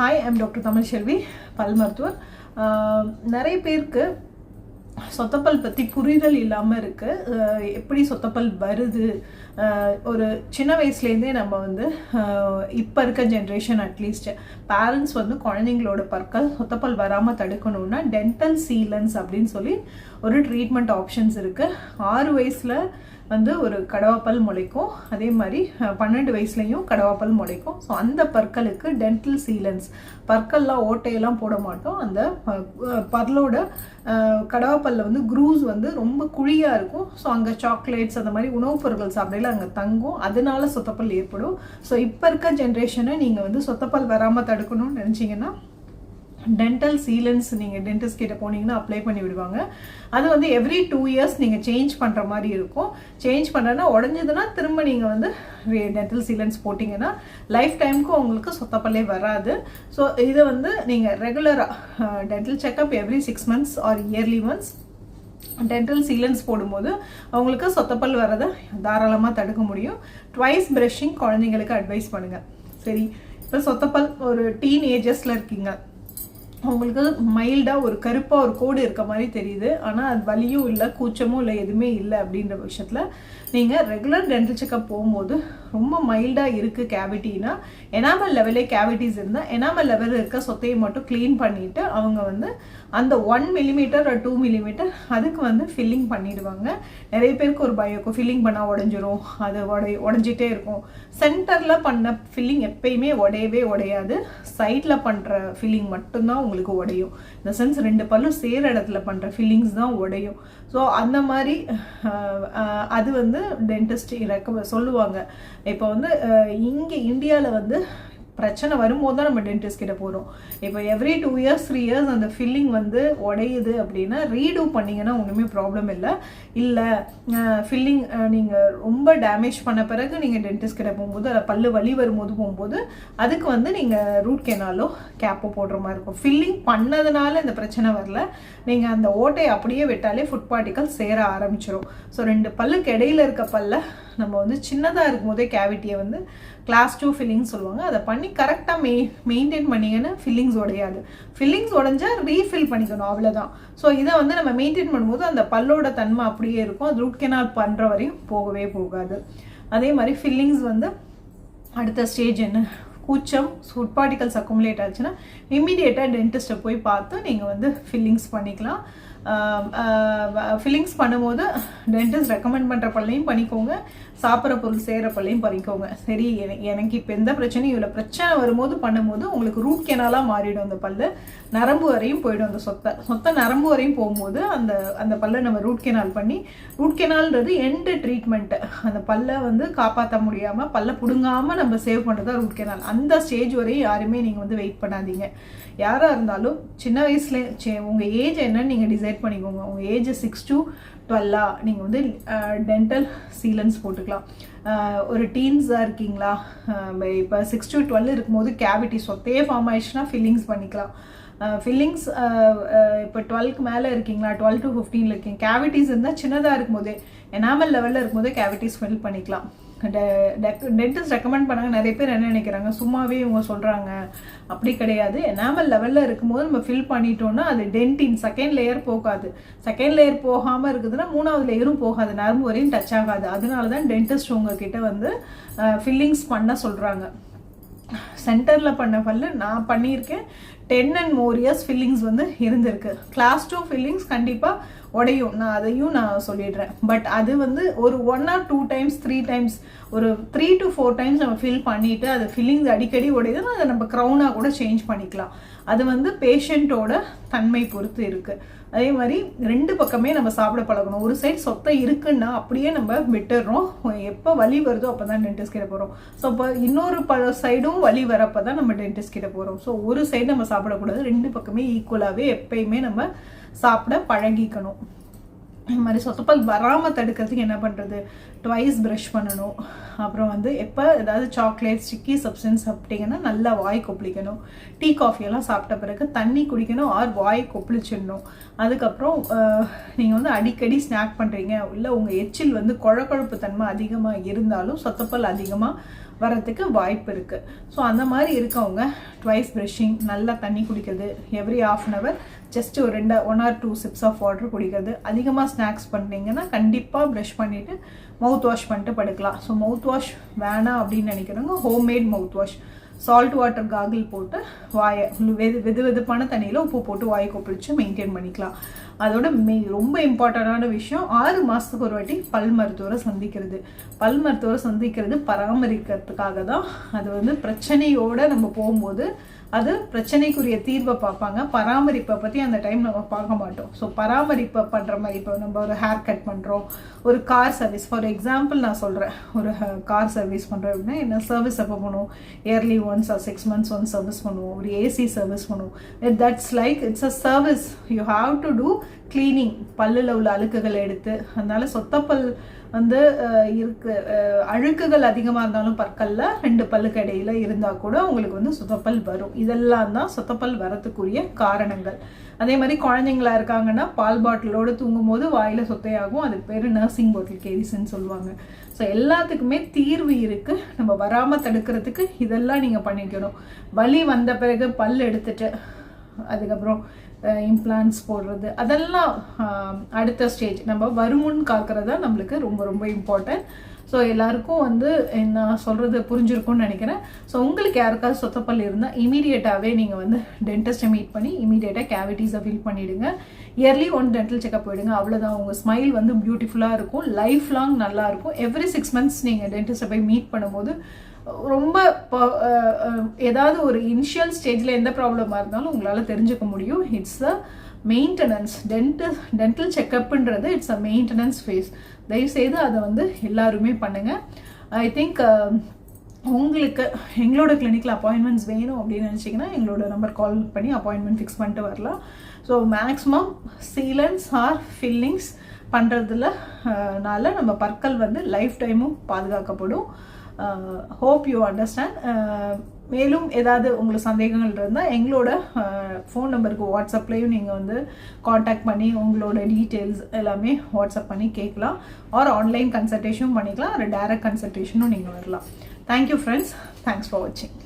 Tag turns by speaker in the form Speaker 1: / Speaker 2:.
Speaker 1: Hi I'm doctor Tamilselvi பல் மருத்துவர் நிறைய பேருக்கு சொத்தப்பல் பற்றி புரிதல் இல்லாமல் இருக்குது uh, எப்படி சொத்தப்பல் வருது? Uh, ஒரு சின்ன வயசுலேருந்தே நம்ம வந்து uh, இப்போ இருக்க ஜென்ரேஷன் அட்லீஸ்ட் பேரண்ட்ஸ் வந்து குழந்தைங்களோட பற்கள் சொத்தப்பல் வராமல் தடுக்கணும்னா டென்டல் சீலன்ஸ் அப்படின்னு சொல்லி ஒரு ட்ரீட்மெண்ட் ஆப்ஷன்ஸ் இருக்குது ஆறு வயசில் வந்து ஒரு கடவாப்பல் முளைக்கும். அதே மாதிரி பன்னெண்டு வயசுலேயும் கடவாப்பல் முளைக்கும். ஸோ அந்த பற்களுக்கு டென்டல் சீலன்ஸ் பற்கள்லாம் ஓட்டையெல்லாம் போட மாட்டோம். அந்த அஹ், பல்லோட கடவாப்பல்ல வந்து குரூஸ் வந்து ரொம்ப குழியாக இருக்கும். ஸோ அங்கே சாக்லேட்ஸ் அந்த மாதிரி உணவுப் பொருட்கள் சாப்பிடையில அங்கே தங்கும். அதனால சொத்தப்பல் ஏற்படும். ஸோ இப்போ இருக்க ஜென்ரேஷனை நீங்கள் வந்து சொத்தப்பல் வராமல் தடுக்கணும்னு நினச்சிங்கன்னா டென்டல் சீலன்ஸ் நீங்கள் டென்டிஸ்ட் கிட்ட போனீங்கன்னா அப்ளை பண்ணி விடுவாங்க. அது வந்து எவ்ரி டூ இயர்ஸ் நீங்கள் சேஞ்ச் பண்ணுற மாதிரி இருக்கும். சேஞ்ச் பண்ணுறதுனா உடஞ்சதுன்னா திரும்ப நீங்கள் வந்து டென்டல் சீலன்ஸ் போட்டிங்கன்னா லைஃப் டைமுக்கு உங்களுக்கு சொத்தப்பல்லே வராது. ஸோ இதை வந்து நீங்கள் ரெகுலராக dental checkup every six months or yearly months dental sealants போடும்போது அவங்களுக்கு சொத்தப்பல் வரதை தாராளமாக தடுக்க முடியும். ட்வைஸ் ப்ரஷிங் குழந்தைங்களுக்கு அட்வைஸ் பண்ணுங்கள் சரி இப்போ சொத்தப்பல் ஒரு டீன் ஏஜஸில் இருக்கீங்க. உங்களுக்கு மைல்டாக ஒரு கருப்பாக ஒரு கோடு இருக்க மாதிரி தெரியுது. ஆனால் அது வலியும் இல்லை கூச்சமும் இல்லை எதுவுமே இல்லை அப்படின்ற பட்சத்தில் நீங்கள் ரெகுலர் டென்டல் செக்கப் போகும்போது ரொம்ப மைல்டாக இருக்குது கேவிட்டினா எனாமல் லெவலே கேவிட்டிஸ் இருந்தால் எனாமல் லெவலில் இருக்க சொத்தையை மட்டும் க்ளீன் பண்ணிவிட்டு அவங்க வந்து அந்த ஒன் மில்லிமீட்டர் டூ மில்லிமீட்டர் அதுக்கு வந்து ஃபில்லிங் பண்ணிடுவாங்க. நிறைய பேருக்கு ஒரு பயம் இருக்கும். ஃபில்லிங் பண்ணால் உடஞ்சிரும். அது உடை உடஞ்சிட்டே இருக்கும். சென்டரில் பண்ண ஃபில்லிங் எப்பயுமே உடையவே உடையாது. சைடில் பண்ணுற ஃபில்லிங் மட்டும்தான் உங்களுக்கு உடையும். இந்த சென்ஸ் ரெண்டு பல்லும் சேர இடத்துல பண்ணுற ஃபில்லிங்ஸ் தான் உடையும். ஸோ அந்த மாதிரி அது வந்து டென்டிஸ்ட் ரெக்க சொல்லுவாங்க. இப்போ வந்து இங்கே இந்தியாவில் வந்து பிரச்சனை வரும்போது தான் நம்ம டென்டிஸ்ட் கிட்ட போகிறோம் இப்போ every two years three years அந்த ஃபில்லிங் வந்து உடையுது அப்படின்னா ரீடூ பண்ணீங்கன்னா ஒன்றுமே ப்ராப்ளம் இல்லை. இல்லை ஃபில்லிங் நீங்கள் ரொம்ப டேமேஜ் பண்ண பிறகு நீங்கள் டென்டிஸ்ட் கிட்ட போகும்போது அதில் பல்லு வலி வரும்போது போகும்போது அதுக்கு வந்து நீங்கள் ரூட் கெனாலோ கேப்போ போடுற மாதிரி இருக்கும். ஃபில்லிங் பண்ணதுனால இந்த பிரச்சனை வரல. நீங்கள் அந்த ஓட்டையை அப்படியே விட்டாலே ஃபுட் பார்ட்டிக்கல் சேர ஆரம்பிச்சிடும் ஸோ ரெண்டு பல்லுக்கு இடையில இருக்க பல்ல நம்ம வந்து சின்னதாக இருக்கும் போதே கேவிட்டியை வந்து கிளாஸ் டூ ஃபில்லிங் சொல்லுவாங்க. அதை பண்ணி கரெக்டாக மெய் மெயின்டைன் பண்ணிங்கன்னா ஃபில்லிங்ஸ் உடையாது. ஃபில்லிங்ஸ் உடஞ்சா ரீஃபில் பண்ணிக்கணும் அவ்வளோதான் ஸோ இதை வந்து நம்ம மெயின்டைன் பண்ணும்போது அந்த பல்லோட தன்மை அப்படியே இருக்கும். அது ரூட் கெனால் பண்ணுற வரையும் போகவே போகாது. அதே மாதிரி ஃபில்லிங்ஸ் வந்து அடுத்த ஸ்டேஜ் என்ன? கூச்சம் ஃபுட் பார்ட்டிகல்ஸ் அக்குமுலேட் ஆச்சுன்னா இம்மிடியேட்டாக டென்டிஸ்ட்டை போய் பார்த்து நீங்கள் வந்து ஃபில்லிங்ஸ் பண்ணிக்கலாம். ஃபில்லிங்ஸ் பண்ணும்போது டென்டிஸ்ட் ரெக்கமெண்ட் பண்ணுற பல்லையும் பண்ணிக்கோங்க சாப்பிட்ற பொருள் செய்கிற பல்லையும் பண்ணிக்கோங்க சரி எனக்கு எனக்கு இப்போ எந்த பிரச்சனையும் இவ்வளோ பிரச்சனை வரும்போது பண்ணும்போது உங்களுக்கு ரூட் கெனாலாக மாறிடும் அந்த பல்லு. நரம்பு வரையும் போயிடும் அந்த சொத்தை. சொத்தை நரம்பு வரையும் போகும்போது அந்த அந்த பல்லை நம்ம ரூட் கெனால் பண்ணி ரூட் கெனால்ன்றது எண்டு ட்ரீட்மெண்ட்டு அந்த பல்லை வந்து காப்பாற்ற முடியாமல் பல்லை பிடுங்காமல் நம்ம சேவ் பண்ணுறது தான் ரூட் கெனால் அந்த ஸ்டேஜ் வரையும் யாருமே நீங்கள் வந்து வெயிட் பண்ணாதீங்க. யாராக இருந்தாலும் சின்ன வயசுல உங்கள் ஏஜ் என்னன்னு நீங்கள் டிசைட் பண்ணிக்கோங்க. உங்கள் ஏஜ் சிக்ஸ் டு டுவெல்லா நீங்கள் வந்து டென்டல் சீலன்ஸ் போட்டுக்கலாம். ஒரு டீன்ஸாக இருக்கீங்களா? இப்போ சிக்ஸ் டு டுவெல் இருக்கும்போது கேவிட்டி சொத்தையே ஃபார்ம் ஆயிடுச்சுன்னா ஃபில்லிங்ஸ் பண்ணிக்கலாம். ஃபில்லிங்ஸ் இப்போ டுவெல்க்கு மேலே இருக்கீங்களா? டுவெல் டு ஃபிஃப்டீனில் இருக்கீங்க. கேவிட்டிஸ் இருந்தால் சின்னதாக இருக்கும்போதே எனாமல் லெவலில் இருக்கும்போதே கேவிட்டிஸ் ஃபில் பண்ணிக்கலாம். டென்டிஸ்ட் ரெக்கமெண்ட் பண்ணாங்க. நிறைய பேர் என்ன நினைக்கிறாங்க? சும்மாவே இவங்க சொல்கிறாங்க அப்படி கிடையாது. எனாமல் லெவலில் இருக்கும்போது நம்ம ஃபில் பண்ணிட்டோம்னா அது டென்டின் செகண்ட் லேயர் போகாது. செகண்ட் லேயர் போகாமல் இருக்குதுன்னா மூணாவது லேயரும் போகாது. நரம்பு வரையும் டச் ஆகாது. அதனால தான் டென்டிஸ்ட் உங்ககிட்ட வந்து ஃபில்லிங்ஸ் பண்ண சொல்கிறாங்க சென்டரில் பண்ண பல்லு நான் பண்ணியிருக்கேன். Ten and more years fillings வந்து இருந்திருக்கு. கிளாஸ் டூ ஃபில்லிங்ஸ் கண்டிப்பாக உடையும். நான் அதையும் நான் சொல்லிடுறேன். பட் அது வந்து ஒரு one or two times three times ஒரு த்ரீ டு ஃபோர் டைம்ஸ் நம்ம ஃபில் பண்ணிவிட்டு அது ஃபில்லிங்ஸ் அடிக்கடி உடையுதுன்னா அதை நம்ம க்ரௌனாக கூட சேஞ்ச் பண்ணிக்கலாம். அது வந்து பேஷண்ட்டோட தன்மை பொறுத்து இருக்குது அதே மாதிரி ரெண்டு பக்கமே நம்ம சாப்பிட பழகணும். ஒரு சைடு சொத்தை இருக்குன்னா அப்படியே நம்ம விட்டுடுறோம் எப்போ வலி வருதோ அப்போ தான் டென்டிஸ்ட் கிட்ட போகிறோம் ஸோ இப்போ இன்னொரு ப சைடும் வலி வரப்போ தான் நம்ம டென்டிஸ்ட் கிட்ட போகிறோம் ஸோ ஒரு சைடு நம்ம சாப்பிடக்கூடாது ரெண்டு பக்கமே ஈக்குவலாகவே எப்பயுமே நம்ம சாப்பிட பழகிக்கணும். இந்த மாதிரி சொத்தப்பல் வராமல் தடுக்கிறதுக்கு என்ன பண்ணுறது ட்வைஸ் ப்ரஷ் பண்ணணும். அப்புறம் வந்து எப்போ ஏதாவது சாக்லேட் ஸ்டிக்கி சப்ஸ்டன்ஸ் சாப்பிட்டீங்கன்னா நல்லா வாய் கொப்பளிக்கணும். டீ காஃபியெல்லாம் சாப்பிட்ட பிறகு தண்ணி குடிக்கணும் ஆர் வாய் கொப்பளிச்சிடணும். அதுக்கப்புறம் நீங்கள் வந்து அடிக்கடி ஸ்நாக் பண்ணுறீங்க இல்லை உங்கள் எச்சில் வந்து குழக்குழப்பு தன்மை அதிகமாக இருந்தாலும் சொத்தப்பல் அதிகமாக வரத்துக்கு வாய்ப்பு இருக்குது ஸோ அந்த மாதிரி இருக்கவங்க ட்வைஸ் ப்ரஷிங் நல்லா தண்ணி குடிக்கிறது every half an hour just ஒரு ரெண்டு one or two sips of water குடிக்கிறது. அதிகமாக ஸ்நாக்ஸ் பண்ணிங்கன்னா கண்டிப்பாக ப்ரஷ் பண்ணிவிட்டு மவுத் வாஷ் பண்ணிட்டு படுக்கலாம். ஸோ மவுத் வாஷ் வேணாம் அப்படின்னு நினைக்கிறவங்க homemade mouth wash salt water gargle போட்டு வாயை வெது வெது வெதுப்பான தண்ணியில் உப்பு போட்டு வாயை கொப்பளிச்சு மெயின்டைன் பண்ணிக்கலாம். அதோட மெய் ரொம்ப இம்பார்ட்டண்டான விஷயம் ஆறு மாதத்துக்கு ஒரு வாட்டி பல் மருத்துவரை சந்திக்கிறது. பல் மருத்துவரை சந்திக்கிறது பராமரிக்கிறதுக்காக தான். அது வந்து பிரச்சனையோடு நம்ம போகும்போது அது பிரச்சனைக்குரிய தீர்வை பார்ப்பாங்க. பராமரிப்பை பற்றி அந்த டைம் நம்ம பார்க்க மாட்டோம். ஸோ பராமரிப்பை பண்ணுற மாதிரி இப்போ நம்ம ஒரு ஹேர் கட் பண்ணுறோம் ஒரு கார் சர்வீஸ் ஃபார் எக்ஸாம்பிள் நான் சொல்கிறேன் ஒரு கார் சர்வீஸ் பண்ணுறோம் அப்படின்னா என்ன சர்வீஸ் எப்போ பண்ணுவோம்? Yearly once or six months once service பண்ணுவோம். ஒரு ஏசி சர்வீஸ் பண்ணுவோம். That's like it's a service you have to do cleaning பல்லில் உள்ள அழுக்குகளை எடுத்து அதனால சொத்தப்பல் வந்து இருக்கு அழுக்குகள் அதிகமாக இருந்தாலும் பற்களில் ரெண்டு பல்லுக்கு இடையில் இருந்தால் கூட உங்களுக்கு வந்து சுத்தப்பல் வரும். இதெல்லாம் தான் சுத்தப்பல் வரத்துக்குரிய காரணங்கள். அதே மாதிரி குழந்தைங்களா இருக்காங்கன்னா பால் பாட்டிலோடு தூங்கும் போது வாயில் சொத்தையாகும் அதுக்கு பேர் நர்சிங் பாட்டில் கேரிஸ்ன்னு சொல்லுவாங்க. ஸோ எல்லாத்துக்குமே தீர்வு இருக்குது நம்ம வராமல் தடுக்கிறதுக்கு இதெல்லாம் நீங்கள் பண்ணிக்கணும். வலி வந்த பிறகு பல் எடுத்துட்டு அதுக்கப்புறம் இம்ப்ளான்ஸ் போடுறது. அதெல்லாம் அடுத்த ஸ்டேஜ் நம்ம வருமுன் காக்கிறது தான் நம்மளுக்கு ரொம்ப ரொம்ப இம்பார்ட்டன்ட் ஸோ எல்லாருக்கும் வந்து நான் சொல்கிறது புரிஞ்சிருக்கும்னு நினைக்கிறேன். ஸோ உங்களுக்கு யாருக்காவது சொத்தப்பல் இருந்தால் இமீடியட்டாகவே நீங்கள் வந்து டென்டிஸ்ட்டை மீட் பண்ணி இமீடியட்டாக கேவிட்டிஸை ஃபில் பண்ணிவிடுங்க இயர்லி ஒன் டென்டல் செக்அப் போயிடுங்க. அவ்வளோதான் உங்கள் ஸ்மைல் வந்து பியூட்டிஃபுல்லாக இருக்கும். லைஃப் லாங் நல்லாயிருக்கும் எவ்ரி சிக்ஸ் மந்த்ஸ் நீங்கள் டென்டிஸ்ட்டை போய் மீட் பண்ணும்போது ரொம்ப ஏதாவது ஒரு இனிஷியல் ஸ்டேஜில் எந்த ப்ராப்ளமாக இருந்தாலும் உங்களால் தெரிஞ்சுக்க முடியும். It's a maintenance dental dental செக்கப்புன்றது it's a maintenance phase தயவுசெய்து அதை வந்து எல்லாருமே பண்ணுங்கள் ஐ திங்க் உங்களுக்கு எங்களோட கிளினிக்கில் அப்பாயின்மெண்ட்ஸ் வேணும் அப்படின்னு நினச்சிங்கன்னா எங்களோட நம்பர் கால் பண்ணி அப்பாயின்மெண்ட் ஃபிக்ஸ் பண்ணிட்டு வரலாம். So maximum sealants or fillings பண்ணுறதுல நால நம்ம பற்கள் வந்து லைஃப் டைமும் பாதுகாக்கப்படும். ஹோப் யூ அண்டர்ஸ்டாண்ட் மேலும் ஏதாவது உங்களுக்கு சந்தேகங்கள் இருந்தால் எங்களோட uh, ஃபோன் நம்பருக்கு வாட்ஸ்அப்லேயும் நீங்கள் வந்து காண்டாக்ட் பண்ணி உங்களோட டீட்டெயில்ஸ் எல்லாமே வாட்ஸ்அப் பண்ணி கேட்கலாம். ஆர் ஆன்லைன் கன்சல்டேஷனும் பண்ணிக்கலாம். ஒரு டேரக்ட் கன்சல்டேஷனும் நீங்கள் வரலாம். தேங்க்யூ ஃப்ரெண்ட்ஸ் தேங்க்ஸ் ஃபார் வாட்சிங்